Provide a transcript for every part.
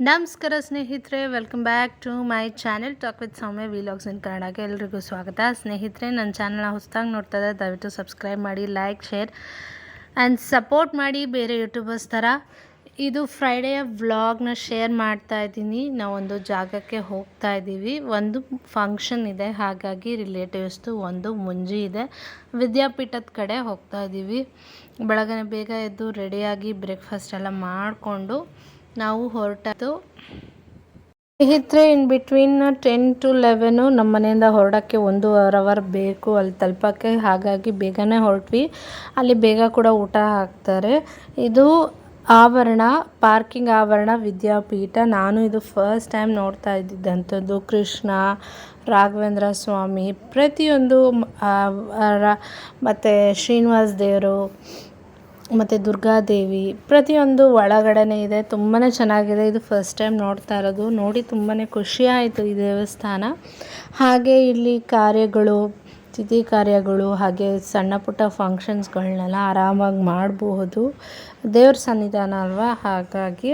ನಮಸ್ಕಾರ ಸ್ನೇಹಿತರೆ welcome back to my channel talk with Soumya vlogs in ಕನ್ನಡಕ್ಕೆ ಎಲ್ರಿಗೂ ಸ್ವಾಗತ. ಸ್ನೇಹಿತರೆ, ನನ್ನ ಚಾನಲ್ನ ಹೊಸದಾಗಿ ನೋಡ್ತಾ ಇದ್ದಾರೆ ದಯವಿಟ್ಟು ಸಬ್ಸ್ಕ್ರೈಬ್ ಮಾಡಿ ಲೈಕ್ ಶೇರ್ ಆ್ಯಂಡ್ ಸಪೋರ್ಟ್ ಮಾಡಿ ಬೇರೆ ಯೂಟ್ಯೂಬರ್ಸ್ ಥರ ಇದು ಫ್ರೈಡೇ ವ್ಲಾಗ್ನ ಶೇರ್ ಮಾಡ್ತಾ ಇದ್ದೀನಿ. ನಾವೊಂದು ಜಾಗಕ್ಕೆ ಹೋಗ್ತಾ ಇದ್ದೀವಿ. ಒಂದು ಫಂಕ್ಷನ್ ಇದೆ. ಹಾಗಾಗಿ ರಿಲೇಟಿವ್ಸ್ದು ಒಂದು ಮುಂಜಿ ಇದೆ. ವಿದ್ಯಾಪೀಠದ ಕಡೆ ಹೋಗ್ತಾ ಇದ್ದೀವಿ. ಬೆಳಗ್ಗೆ ಬೇಗ ಎದ್ದು ರೆಡಿಯಾಗಿ ಬ್ರೇಕ್ಫಾಸ್ಟ್ ಎಲ್ಲ ಮಾಡಿಕೊಂಡು ನಾವು ಹೊರಟದ್ದು. ಸ್ನೇಹಿತರೆ in between ten to eleven ನಮ್ಮ ಮನೆಯಿಂದ ಹೊರಡೋಕ್ಕೆ ಒಂದು ಅವರ್ ಬೇಕು. ಅಲ್ಲಿ ತಲುಪೋಕ್ಕೆ ಹಾಗಾಗಿ ಬೇಗನೆ ಹೊರಟ್ವಿ. ಅಲ್ಲಿ ಬೇಗ ಕೂಡ ಊಟ ಹಾಕ್ತಾರೆ. ಇದು ಆವರಣ ಪಾರ್ಕಿಂಗ್ ಆವರಣ ವಿದ್ಯಾಪೀಠ. ನಾನು ಇದು ಫಸ್ಟ್ ಟೈಮ್ ನೋಡ್ತಾ ಇದ್ದಿದ್ದಂಥದ್ದು. ಕೃಷ್ಣ, ರಾಘವೇಂದ್ರ ಸ್ವಾಮಿ, ಪ್ರತಿಯೊಂದು ಮತ್ತು ಶ್ರೀನಿವಾಸ ದೇವರು ಮತ್ತು ದುರ್ಗಾದೇವಿ ಪ್ರತಿಯೊಂದು ಒಳಗಡೆನೇ ಇದೆ ತುಂಬಾ ಚೆನ್ನಾಗಿದೆ. ಇದು ಫಸ್ಟ್ ಟೈಮ್ ನೋಡ್ತಾ ಇರೋದು. ನೋಡಿ ತುಂಬಾ ಖುಷಿ ಆಯಿತು ಈ ದೇವಸ್ಥಾನ. ಹಾಗೆ ಇಲ್ಲಿ ಕಾರ್ಯಗಳು, ತಿಥಿ ಕಾರ್ಯಗಳು, ಹಾಗೆ ಸಣ್ಣ ಪುಟ್ಟ ಫಂಕ್ಷನ್ಸ್ಗಳನ್ನೆಲ್ಲ ಆರಾಮಾಗಿ ಮಾಡಬಹುದು ದೇವ್ರ ಸನ್ನಿಧಾನ ಅಲ್ವಾ? ಹಾಗಾಗಿ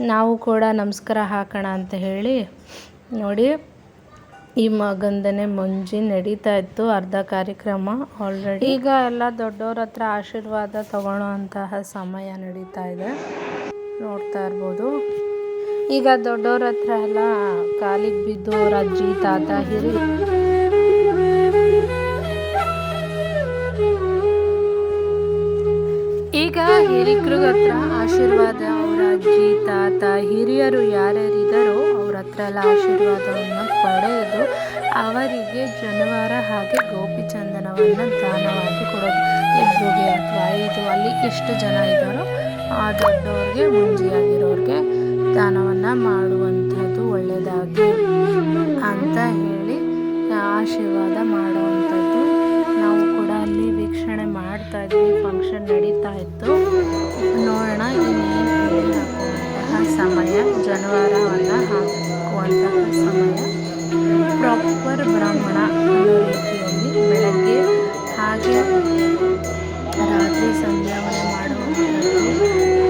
ನಾವು ಕೂಡ ನಮಸ್ಕಾರ ಹಾಕೋಣ ಅಂತ ಹೇಳಿ ನೋಡಿ. ಈ ಮಗಂದನೆ ಮುಂಜಿ ನಡೀತಾ ಇತ್ತು, ಅರ್ಧ ಕಾರ್ಯಕ್ರಮ ಆಲ್ರೆಡಿ ಈಗ ಎಲ್ಲ ದೊಡ್ಡವ್ರ ಹತ್ರ ಆಶೀರ್ವಾದ ತಗೊಳ್ಳೋ ಅಂತಹ ಸಮಯ ನಡೀತಾ ಇದೆ. ನೋಡ್ತಾ ಇರ್ಬೋದು. ಈಗ ದೊಡ್ಡವ್ರ ಹತ್ರ ಎಲ್ಲ ಕಾಲಿಗೆ ಬಿದ್ದು ಅಜ್ಜಿ, ತಾತ ಹಿರಿ ಈಗ ಹಿರಿಕ್ರಿಗ ಹತ್ರ ಆಶೀರ್ವಾದ ಅವರ ಅಜ್ಜಿ ತಾತ ಹಿರಿಯರು ಯಾರ್ಯಾರಿದ್ದಾರೋ ಅವ್ರ ಹತ್ರ ಎಲ್ಲ ಆಶೀರ್ವಾದವನ್ನು ಪಡೆದು ಅವರಿಗೆ ಜನವಾರ ಹಾಗೆ ಗೋಪಿ ಚಂದನವನ್ನು ದಾನವಾಗಿ ಕೊಡೋದು. ಇಬ್ಬರಿಗೆ ಅಥವಾ ಐದು ಅಲ್ಲಿ ಎಷ್ಟು ಜನ ಇದ್ದಾರೋ ಆ ದೊಡ್ಡವ್ರಿಗೆ, ಮುಂಜಿಯಾಗಿರೋರಿಗೆ ದಾನವನ್ನು ಮಾಡುವಂಥದ್ದು ಒಳ್ಳೆಯದಾಗಿ ಅಂತ ಹೇಳಿ ಆಶೀರ್ವಾದ ಮಾಡುವಂಥದ್ದು. ವೀಕ್ಷಣೆ ಮಾಡ್ತಾ ಇದ್ವಿ ಫಂಕ್ಷನ್ ನಡೀತಾ ಇತ್ತು. ನೋಡೋಣ ಇನ್ನೇನು ಸಮಯ. ಜನವಾರವನ್ನು ಹಾಕುವಂತಹ ಸಮಯ. ಪ್ರಾಪರ್ ಬ್ರಾಹ್ಮಣ ಅನ್ನೋ ರೀತಿಯಲ್ಲಿ ಬೆಳಗ್ಗೆ ಹಾಗೆ ರಾತ್ರಿ ಸಂಧ್ಯಾವನೆ ಮಾಡುವಂಥದ್ದು.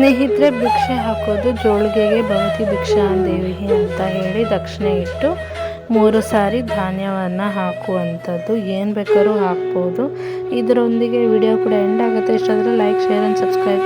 ಸ್ನೇಹಿತರೆ, ಭಿಕ್ಷೆ ಹಾಕೋದು ಜೋಳಿಗೆಗೆ ಭವತಿ ಭಿಕ್ಷಾ ದೇವಿ ಅಂತ ಹೇಳಿ ದಕ್ಷಿಣೆ ಇಟ್ಟು ಮೂರು ಸಾರಿ ಧಾನ್ಯವನ್ನು ಹಾಕುವಂಥದ್ದು. ಏನು ಬೇಕಾದ್ರೂ ಹಾಕ್ಬೋದು. ಇದರೊಂದಿಗೆ ವಿಡಿಯೋ ಕೂಡ ಎಂಡ್ ಆಗುತ್ತೆ. ಇಷ್ಟಾದರೆ ಲೈಕ್ ಶೇರ್ ಆ್ಯಂಡ್ ಸಬ್ಸ್ಕ್ರೈಬ್